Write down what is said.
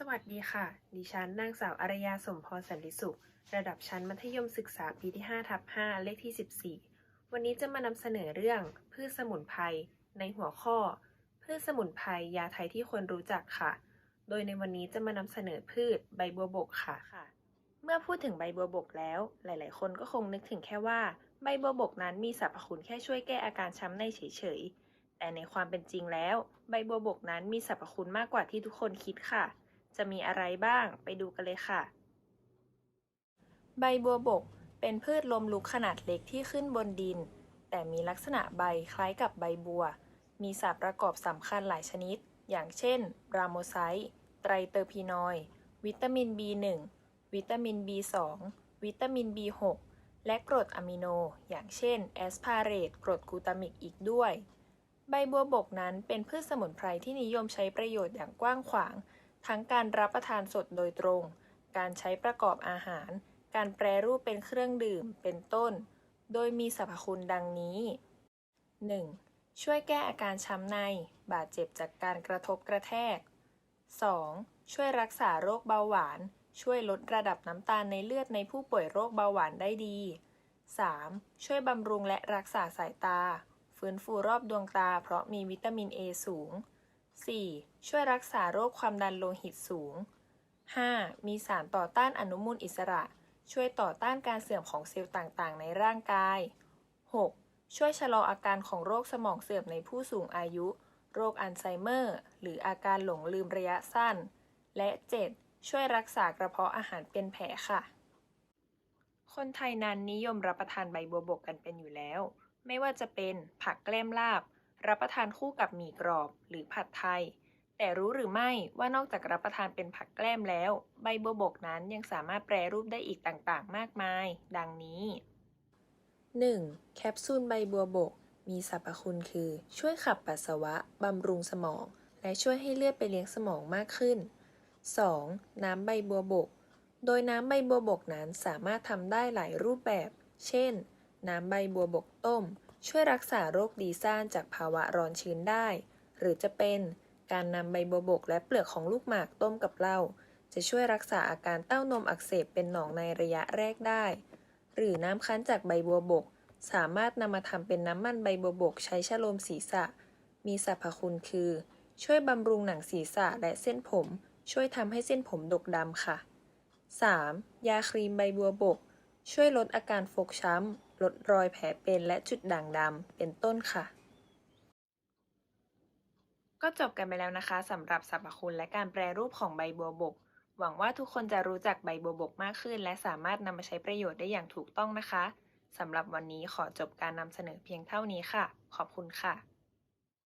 สวัสดีค่ะ ดิฉันนางสาวอารยาสมพรสันติสุข ระดับชั้นมัธยมศึกษาปีที่5ทับ5เลขที่ 14 วันนี้จะมานำเสนอเรื่องพืชสมุนไพรในหัวข้อ พืชสมุนไพรยาไทยที่ควรรู้จักค่ะ โดยในวันนี้จะมานำเสนอพืชใบบัวบกค่ะเมื่อพูดถึงใบบัวบกแล้ว หลาย ๆ คนก็คงนึกถึงแค่ว่า ใบบัวบกนั้นมีสรรพคุณแค่ช่วยแก้อาการช้ำในเฉย ๆ แต่ในความเป็นจริงแล้ว ใบบัวบกนั้นมีสรรพคุณมากกว่าที่ทุกคนคิดค่ะ จะมีอะไรบ้างไปดูกันเลยค่ะ ใบบัวบก เป็นพืชลมลุกขนาดเล็กที่ขึ้นบนดิน แต่มีลักษณะใบคล้ายกับใบบัว มีสารประกอบสำคัญหลายชนิด อย่างเช่น รามโมไซต์ ไตรเตอร์พีนอยด์ วิตามิน B1 วิตามิน B2 วิตามิน B6 และกรดอะมิโน อย่างเช่นแอสพาเรตกรดกูตามิกอีกด้วย ใบบัวบกนั้นเป็นพืชสมุนไพรที่นิยมใช้ประโยชน์อย่างกว้างขวาง ทั้งการรับประทานสดโดยตรง การใช้ประกอบอาหาร การแปรรูปเป็นเครื่องดื่ม เป็นต้น โดยมีสรรพคุณดังนี้ 1. ช่วยแก้อาการช้ำใน บาดเจ็บจากการกระทบกระแทก 2. ช่วยรักษาโรคเบาหวาน ช่วยลดระดับน้ำตาลในเลือดในผู้ป่วยโรคเบาหวานได้ดี 3. ช่วยบำรุงและรักษาสายตา ฟื้นฟูรอบดวงตาเพราะมีวิตามิน A สูง 4. ช่วยรักษาโรคความดันโลหิตสูง 5. มีสารต่อต้านอนุมูลอิสระ ช่วยต่อต้านการเสื่อมของเซลล์ต่างๆ ในร่างกาย 6. ช่วยชะลออาการของโรคสมองเสื่อมในผู้สูงอายุ โรคอัลไซเมอร์ หรืออาการหลงลืมระยะสั้น และ 7. ช่วยรักษากระเพาะอาหารเป็นแผลค่ะ คนไทยนั้นนิยมรับประทานใบบัวบกกันเป็นอยู่แล้ว ไม่ว่าจะเป็นผักแกล้มลาบ รับประทานคู่กับหมี่กรอบหรือผัดไทย แต่รู้หรือไม่ว่านอกจากรับประทานเป็นผักแกล้มแล้ว ใบบัวบกนั้นยังสามารถแปรรูปได้อีกต่างๆ มากมาย ดังนี้ 1. แคปซูลใบบัวบก มีสรรพคุณคือ ช่วยขับปัสสาวะ บำรุงสมอง และช่วยให้เลือดไปเลี้ยงสมองมากขึ้น 2. น้ำใบบัวบก โดยน้ำใบบัวบกนั้นสามารถทำได้หลายรูปแบบ เช่น น้ำใบบัวบกต้ม ช่วยรักษาโรคดีซ่านจากภาวะร้อนชื้นได้ หรือจะเป็นการนำใบบัวบกและเปลือกของลูกหมากต้มกับเหล้าจะช่วยรักษาอาการเต้านมอักเสบเป็นหนองในระยะแรกได้ หรือน้ำคั้นจากใบบัวบก สามารถนำมาทำเป็นน้ำมันใบบัวบกใช้ชะโลมศีรษะ มีสรรพคุณคือ ช่วยบำรุงหนังศีรษะและเส้นผม ช่วยทำให้เส้นผมดกดำค่ะ 3. ยาครีมใบบัวบก ช่วยลดอาการฟกช้ำ ลดรอยแผลเป็นและจุดด่างดำเป็นต้นค่ะ ก็จบกันไปแล้วนะคะสำหรับสรรพคุณและการแปรรูปของใบบัวบก หวังว่าทุกคนจะรู้จักใบบัวบกมากขึ้น และสามารถนำมาใช้ประโยชน์ได้อย่างถูกต้องนะคะสำหรับวันนี้ขอจบการนำเสนอเพียงเท่านี้ค่ะ ขอบคุณค่ะ